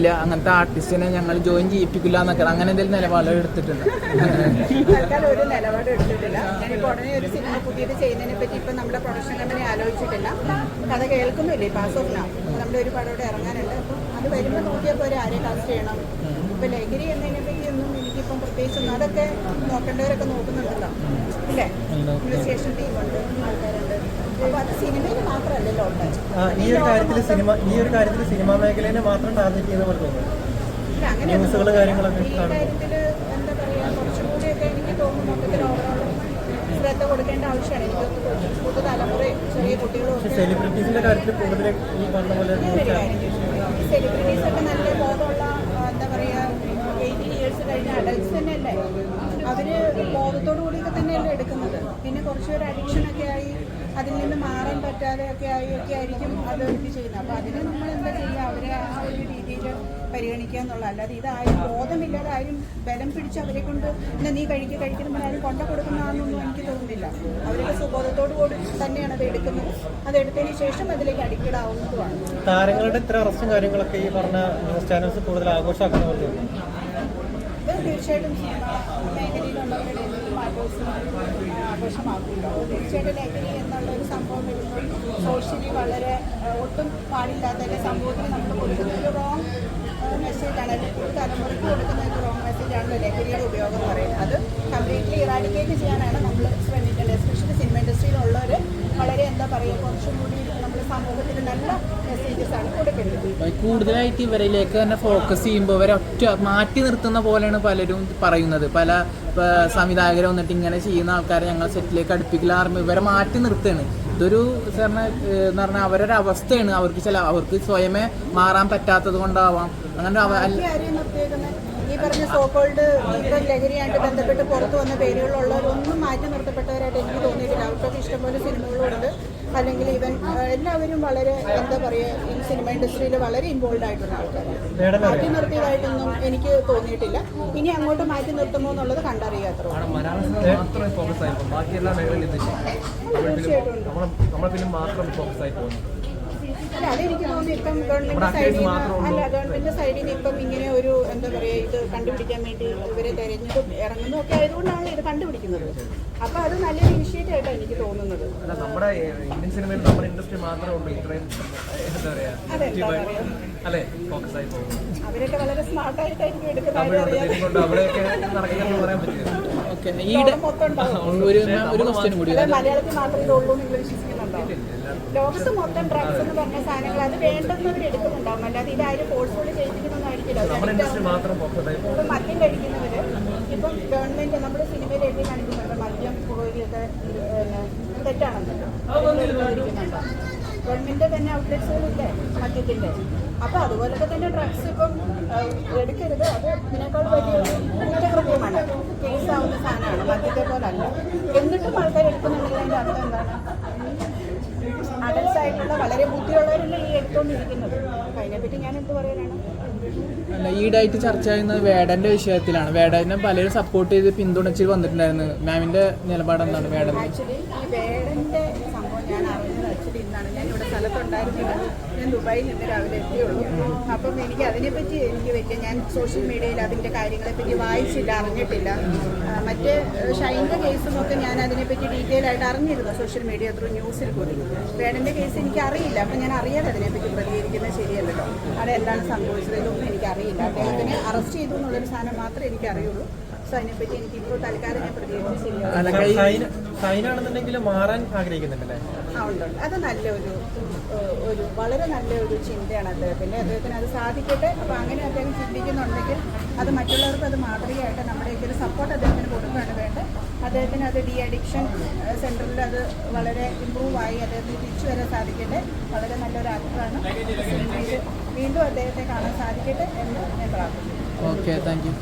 ഇല്ല അങ്ങനത്തെ ആർട്ടിസ്റ്റിനെ ഞങ്ങൾ ജോയിൻ ചെയ്യിപ്പിക്കില്ല എന്നൊക്കെ. അങ്ങനെ എന്തെങ്കിലും നിലപാട് എടുത്തിട്ടുണ്ട്. തൽക്കാലം ഒരു നിലപാട് എടുത്തിട്ടില്ല. ഞാനിപ്പോൾ ഉടനെ ഒരു സിനിമ പുതിയത് ചെയ്യുന്നതിനെ പറ്റി ഇപ്പം നമ്മുടെ പ്രൊഡക്ഷൻ കമ്പനി ആലോചിച്ചിട്ടില്ല. കഥ കേൾക്കുന്നില്ലേ പാസ് ഓഫ് നാ നമ്മുടെ ഒരു പടം ഇവിടെ ഇറങ്ങാനുണ്ട്. അപ്പം അത് വരുമ്പോൾ ആരെ കാസ്റ്റ് ചെയ്യണം. ഇപ്പം ലഹരി എന്നതിനെ പറ്റി ഒന്നും എനിക്കിപ്പം പ്രത്യേകിച്ചൊന്നും അതൊക്കെ നോക്കേണ്ടവരൊക്കെ നോക്കുന്നുണ്ടല്ലോ. ഇല്ലേ? ഇൻവെസ്റ്റിഗേഷൻ ടീമുണ്ട് ആൾക്കാരുണ്ട്. അത് സിനിമയിൽ മാത്രമല്ല ഈ ഒരു കാര്യത്തിൽ സിനിമ ഈ ഒരു കാര്യത്തിൽ സിനിമാ മേഖലയെ മാത്രം ടാർഗറ്റ് ചെയ്യുന്ന പോലെ തോന്നുന്നു. ന്യൂസുകൾ കാര്യങ്ങളൊക്കെ ശ്രദ്ധ കൊടുക്കേണ്ട ആവശ്യമാണ്. എനിക്ക് പുതുതലമുറ ചെറിയ കുട്ടികളും സെലിബ്രിറ്റീസിന്റെ കാര്യത്തിൽ കൂടുതൽ ഈ പറഞ്ഞ പോലെ സെലിബ്രിറ്റീസ് ഒക്കെ നല്ല ബോധമുള്ള എന്താ പറയുക എയ്റ്റീൻ ഇയേഴ്സ് കഴിഞ്ഞ അഡൽട്സ് തന്നെയല്ലേ? അവർ ബോധത്തോടു കൂടിയൊക്കെ തന്നെയല്ലേ എടുക്കുന്നത്. പിന്നെ കുറച്ചൊരു അഡിക്ഷൻ ഒക്കെ ആയി അതിൽ നിന്ന് മാറാൻ ആയി ഒക്കെ ആയിരിക്കും അത് ഇത് ചെയ്യുന്നത്. അപ്പോൾ അതിന് നമ്മൾ എന്താ ചെയ്യുക? അവരെ ആ ഒരു രീതിയിൽ പരിഗണിക്കുക എന്നുള്ള അല്ലാതെ ഇതാരും ബോധമില്ലാതെ ആരും ബലം പിടിച്ച് അവരെ കൊണ്ട് ഇന്ന് നീ കഴിക്കുക കഴിക്കുന്ന ആരും കൊണ്ട കൊടുക്കുന്നതാണെന്നൊന്നും എനിക്ക് തോന്നുന്നില്ല. അവരുടെ സുബോധത്തോടു കൂടി തന്നെയാണ് അത് എടുക്കുന്നത്. അത് എടുത്തതിന് ശേഷം അതിലേക്ക് അഡിക്റ്റഡ് ആവുന്നതുമാണ് താരങ്ങളുടെ ഇത്ര അറസ്റ്റും കാര്യങ്ങളൊക്കെ ഈ പറഞ്ഞ ന്യൂസ് ചാനൽസ് കൂടുതൽ ആഘോഷമാക്കുന്ന തീർച്ചയായിട്ടും മേഖലയിലുള്ളവരുടെ മാറ്റേഴ്സും ആഘോഷമാക്കില്ല തീർച്ചയായിട്ടും ലഹരി എന്നുള്ള ഒരു സംഭവം വരുമ്പോൾ സോഷ്യലി വളരെ ഒട്ടും പാടില്ലാത്ത സമൂഹത്തിന് നമ്മൾ കൊടുക്കുന്ന റോങ് മെസ്സേജാണ് അല്ലെങ്കിൽ തലമുറയ്ക്ക് കൊടുക്കുന്ന ഒരു റോങ് മെസ്സേജാണല്ലോ ലഹരിയുടെ ഉപയോഗം എന്ന് പറയുന്നത് അത് കംപ്ലീറ്റ്ലി ഇറാഡിക്കേറ്റ് ചെയ്യാനാണ് നമ്മൾ ശ്രമിക്കേണ്ടത് എസ്പെഷ്യലി സിനിമ ഇൻഡസ്ട്രിയിലുള്ളവർ വളരെ എന്താ പറയുക കുറച്ചും കൂടി നമ്മുടെ സമൂഹത്തിന് നല്ല മെസ്സേജസ് കൂടുതലായിട്ട് ഇവരിലേക്ക് തന്നെ ഫോക്കസ് ചെയ്യുമ്പോൾ ഇവരെ ഒറ്റ മാറ്റി നിർത്തുന്ന പോലെയാണ് പലരും പറയുന്നത്. പല സംവിധായകർ വന്നിട്ട് ഇങ്ങനെ ചെയ്യുന്ന ആൾക്കാരെ ഞങ്ങൾ സെറ്റിലേക്ക് അടുപ്പിക്കില്ല പറയുമ്പോൾ ഇവരെ മാറ്റി നിർത്തുകയാണ്. ഇതൊരു സാറിന് എന്ന് പറഞ്ഞാൽ അവരൊരു അവസ്ഥയാണ്. അവർക്ക് ചില അവർക്ക് സ്വയമേ മാറാൻ പറ്റാത്തത് കൊണ്ടാവാം. അങ്ങനെ ഈ ബന്ധപ്പെട്ട് പുറത്തു വന്ന പേരുകളുള്ളവരൊന്നും മാറ്റി നിർത്തപ്പെട്ടവരായിട്ട് എനിക്ക് തോന്നിയിട്ടില്ല. അവർക്കൊക്കെ ഇഷ്ടംപോലെ സിനിമകളുണ്ട്. അല്ലെങ്കിൽ ഇവൻ എല്ലാവരും വളരെ എന്താ പറയുക ഈ സിനിമ ഇൻഡസ്ട്രിയിൽ വളരെ ഇൻവോൾവ് ആയിട്ടുള്ള ആൾക്കാരാണ്. മാറ്റി നിർത്തിയതായിട്ടൊന്നും എനിക്ക് തോന്നിയിട്ടില്ല. ഇനി അങ്ങോട്ട് മാറ്റി നിർത്തുമോ എന്നുള്ളത് കണ്ടറിയാത്ര തീർച്ചയായിട്ടും അല്ല അതെനിക്ക് തോന്നുന്നു ഇപ്പം ഗവൺമെന്റ് സൈഡിൽ നിന്ന് അല്ല ഗവൺമെന്റ് സൈഡിൽ നിന്ന് ഇപ്പം ഇങ്ങനെ ഒരു എന്താ പറയുക ഇത് കണ്ടുപിടിക്കാൻ വേണ്ടി ഇവരെ തെരഞ്ഞെടുപ്പ് ഇറങ്ങുന്നു ഒക്കെ ആയതുകൊണ്ടാണ് ഇത് കണ്ടുപിടിക്കുന്നത്. അപ്പൊ അത് നല്ലൊരു ഇനിഷ്യേറ്റീവ് ആയിട്ടാണ് എനിക്ക് തോന്നുന്നത്. നമ്മുടെ ഇന്ത്യൻ സിനിമയിൽ നമ്മുടെ ഇൻഡസ്ട്രി മാത്രമേ ഉള്ളൂ ഇത്രയും എന്താ പറയാ അല്ലെ? ഫോക്കസ് ആയി പോകും അവരൊക്കെ വളരെ എടുക്കുന്നത് കൂടി മലയാളത്തിൽ മാത്രമേ ഉള്ളൂ എന്ന് നിങ്ങൾ വിശ്വസിക്കുന്നുണ്ടോ ലോകത്ത് മൊത്തം ഡ്രഗ്സ് എന്ന് പറഞ്ഞ സാധനങ്ങൾ അത് വേണ്ടെന്നവർ എടുക്കുന്നുണ്ടാവും. അല്ലാതെ ഇതാരും ഫോഴ്സ്ഫുള്ളി പോകും. ഇപ്പം മദ്യം കഴിക്കുന്നവര് ഇപ്പം ഗവൺമെന്റ് നമ്മുടെ സിനിമയിൽ എഴുതി കാണിക്കുന്നുണ്ട് മദ്യം പുകവലിയൊക്കെ തെറ്റാണെന്നല്ലോ ഗവൺമെന്റ് തന്നെ ഔട്ട്ലെറ്റ്സുകളില്ലേ? മദ്യത്തിന്റെ. അപ്പൊ അതുപോലൊക്കെ തന്നെ ഡ്രഗ്സ് ഇപ്പം എടുക്കരുത്. അത് ഇതിനേക്കാൾ വലിയൊരു കുറ്റകൃത്യമാണ്. കേസാവുന്ന സാധനമാണ്. മദ്യത്തെ പോലല്ല എന്നിട്ടും ആൾക്കാർ എടുക്കുന്നുണ്ടെങ്കിൽ അതിന്റെ അർത്ഥം എന്താണ്? ആയിട്ടുള്ള വളരെ ബുദ്ധിയുള്ളവരല്ലേ ഈ എടുത്തോണ്ടിരിക്കുന്നത് അപ്പൊ അതിനെപ്പറ്റി ഞാൻ എന്ത് പറയാനാണ്? അല്ല ഈടായിട്ട് ചർച്ച ചെയ്യുന്നത് വേടന്റെ വിഷയത്തിലാണ്. വേടനെ പലരും സപ്പോർട്ട് ചെയ്ത് പിന്തുണച്ച് വന്നിട്ടുണ്ടായിരുന്നു. മാമിന്റെ നിലപാട് എന്താണ് വേടൻ ആക്ച്വലി ഈ വേടന്റെ ആക്ച്വലി ഇന്നാണ്. ഞാൻ ഇവിടെ സ്ഥലത്തുണ്ടായിരുന്നില്ല. ഞാൻ ദുബായിൽ നിന്ന് രാവിലെ എത്തിയുള്ളൂ. അപ്പം എനിക്ക് അതിനെപ്പറ്റി എനിക്ക് വലിയ ഞാൻ സോഷ്യൽ മീഡിയയിൽ അതിന്റെ കാര്യങ്ങളെപ്പറ്റി വായിച്ചില്ല അറിഞ്ഞിട്ടില്ല. മറ്റ് ഷൈന്റെ കേസുമൊക്കെ ഞാൻ അതിനെപ്പറ്റി ഡീറ്റെയിൽ ആയിട്ട് അറിഞ്ഞിരുന്നു സോഷ്യൽ മീഡിയ ത്രൂ ന്യൂസിൽ കൂടി. വേടന്റെ കേസ് എനിക്ക് അറിയില്ല അപ്പം ഞാൻ അറിയാതെ അതിനെപ്പറ്റി പ്രതികരിക്കുന്നത് ശരിയല്ലല്ലോ അവിടെ എന്താണ് സംഭവിച്ചത് ഇതൊന്നും എനിക്കറിയില്ല. അദ്ദേഹത്തിനെ അറസ്റ്റ് ചെയ്തു എന്നുള്ളൊരു സാധനം മാത്രമേ എനിക്ക് അറിയുള്ളൂ സോ അതിനെപ്പറ്റി എനിക്ക് ഇപ്പോൾ തൽക്കാലം ഞാൻ പ്രതികരിച്ച് ശരിയാവും അല്ല കൈ സൈന സൈനാണെന്നുണ്ടെങ്കിൽ മാറാൻ ആഗ്രഹിക്കുന്നുണ്ടല്ലേ? ആ ഉണ്ട് ഉണ്ട്. അത് നല്ലൊരു ഒരു വളരെ നല്ലൊരു ചിന്തയാണ് അദ്ദേഹത്തിന്റെ അദ്ദേഹത്തിന് അത് സാധിക്കട്ടെ. അപ്പോൾ അങ്ങനെ അദ്ദേഹം ചിന്തിക്കുന്നുണ്ടെങ്കിൽ അത് മറ്റുള്ളവർക്ക് അത് മാതൃകയായിട്ട് നമ്മുടെയൊക്കെ ഒരു സപ്പോർട്ട് അദ്ദേഹത്തിന് കൊടുക്കുകയാണ് വേണ്ടത്. അദ്ദേഹത്തിന് അത് ഡി അഡിക്ഷൻ സെന്ററിൽ അത് വളരെ ഇമ്പ്രൂവ് ആയി അദ്ദേഹത്തിന് തിരിച്ചു വരാൻ സാധിക്കട്ടെ. വളരെ നല്ലൊരു ആക്ടറാണ് സിനിമയിൽ വീണ്ടും അദ്ദേഹത്തെ കാണാൻ സാധിക്കട്ടെ എന്ന് ഞാൻ പ്രാർത്ഥിക്കുന്നു. Okay thank you